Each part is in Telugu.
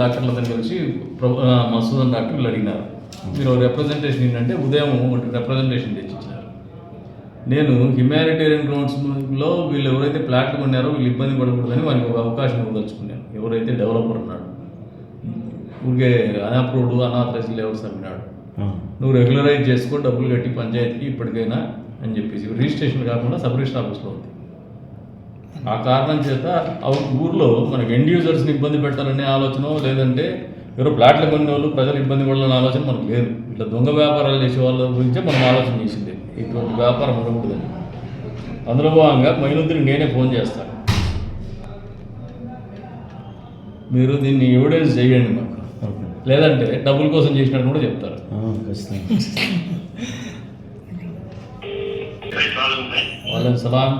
డాక్టర్లతో కలిసి మసూదన్ డాక్టర్ వీళ్ళు అడిగినారు. మీరు రిప్రజెంటేషన్ ఏంటంటే ఉదయం ఒకటి రిప్రజెంటేషన్ తెచ్చిచ్చినారు నేను హ్యుమానిటేరియన్ గ్రౌండ్స్లో వీళ్ళు ఎవరైతే ప్లాట్లు కొన్నారో వీళ్ళు ఇబ్బంది పడకూడదని వానికి ఒక అవకాశం ఇవ్వదలుచుకున్నాను. ఎవరైతే డెవలపర్ ఉన్నాడు ఊరికే అన్అప్రూవ్డ్ అనాథరైజ్ లేఅవుట్స్ అమ్మినాడు. నువ్వు రెగ్యులరైజ్ చేసుకో డబ్బులు కట్టి పంచాయతీకి ఇప్పటికైనా అని చెప్పేసి. రిజిస్ట్రేషన్ కాకుండా సబ్ రిజిస్టర్ ఆఫీస్లో ఉంది. ఆ కారణం చేత ఊర్లో మనకి ఎండ్ యూజర్స్ని ఇబ్బంది పెట్టాలనే ఆలోచన లేదంటే ఎవరు ప్లాట్లు కొన్ని వాళ్ళు ప్రజలు ఇబ్బంది పడాలనే ఆలోచన మనకు లేదు. ఇట్లా దొంగ వ్యాపారాలు చేసే వాళ్ళ గురించే మనం ఆలోచన చేసింది. ఇటువంటి వ్యాపారం ఉండకూడదని అందులో భాగంగా మైనుద్దరికి నేనే ఫోన్ చేస్తాను మీరు దీన్ని ఎవిడెన్స్ చేయండి మాకు. లేదంటే డబ్బుల కోసం చేసినట్టు కూడా చెప్తారు. ఖచ్చితంగా. సలాం.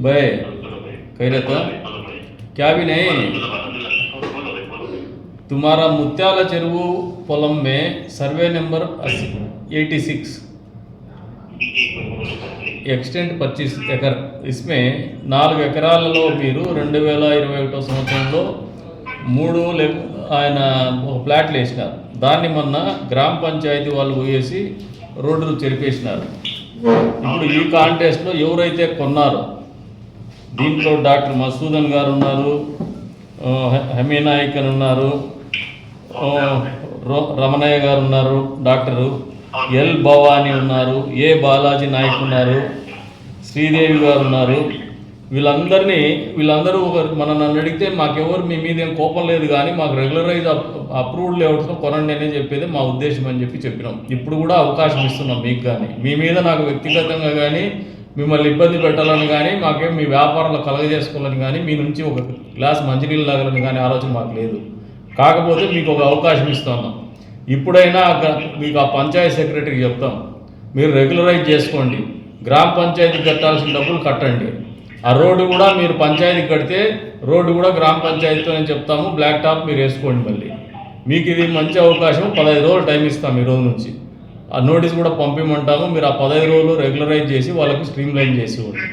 भाई कह रहे थे क्या भी नहीं तुम्हारा मुत्याला చెరువు పొలం में survey number eighty six extent పచ్చీస్ acre ఇస్మే నాలుగు ఎకరాలలో మీరు రెండు వేల ఇరవై ఒకటో సంవత్సరంలో మూడు లే ఆయన ఒక ప్లాట్లు వేసినారు దాన్ని మొన్న గ్రామ పంచాయతీ వాళ్ళు పోయేసి రోడ్డు చెరిపేసినారు ఇప్పుడు ఈ కాంటెస్ట్లో ఎవరైతే కొన్నారో దీంట్లో డాక్టర్ మసూదన్ గారు ఉన్నారు ఆ, నాయక్ అని ఉన్నారు రమణయ్య గారు ఉన్నారు డాక్టరు. ఎల్ భవానీ ఉన్నారు ఏ బాలాజీ నాయక్ ఉన్నారు శ్రీదేవి గారు ఉన్నారు. వీళ్ళందరినీ వీళ్ళందరూ ఒక మన నన్ను అడిగితే మాకెవరు మీ మీద ఏం కోపం లేదు కానీ మాకు రెగ్యులరైజ్ అప్రూవ్డ్ లేఅవుట్స్లో కొనండి అనే చెప్పేది మా ఉద్దేశం అని చెప్పి చెప్పినాం. ఇప్పుడు కూడా అవకాశం ఇస్తున్నాం మీకు కానీ. మీ మీద నాకు వ్యక్తిగతంగా కానీ మిమ్మల్ని ఇబ్బంది పెట్టాలని కానీ మాకేం మీ వ్యాపారంలో కలగజేసుకోవాలని కానీ మీ నుంచి ఒక గ్లాస్ మంచినీళ్ళు తాగాలని కానీ ఆలోచన మాకు లేదు. కాకపోతే మీకు ఒక అవకాశం ఇస్తున్నాం ఇప్పుడైనా మీకు ఆ పంచాయతీ సెక్రటరీకి చెప్తాం. మీరు రెగ్యులరైజ్ చేసుకోండి. గ్రామ పంచాయతీ కట్టాల్సిన డబ్బులు కట్టండి. ఆ రోడ్డు కూడా మీరు పంచాయతీ కడితే రోడ్డు కూడా గ్రామ పంచాయతీతోనే చెప్తాము. బ్లాక్ టాప్ మీరు వేసుకోండి మళ్ళీ. మీకు ఇది మంచి అవకాశం. పదహైదు రోజులు టైం ఇస్తాం ఈ రోజు నుంచి. ఆ నోటీస్ కూడా పంపిమంటాము. మీరు ఆ పదహైదు రోజులు రెగ్యులరైజ్ చేసి వాళ్ళకు స్ట్రీమ్ లైన్ చేసి ఇవ్వండి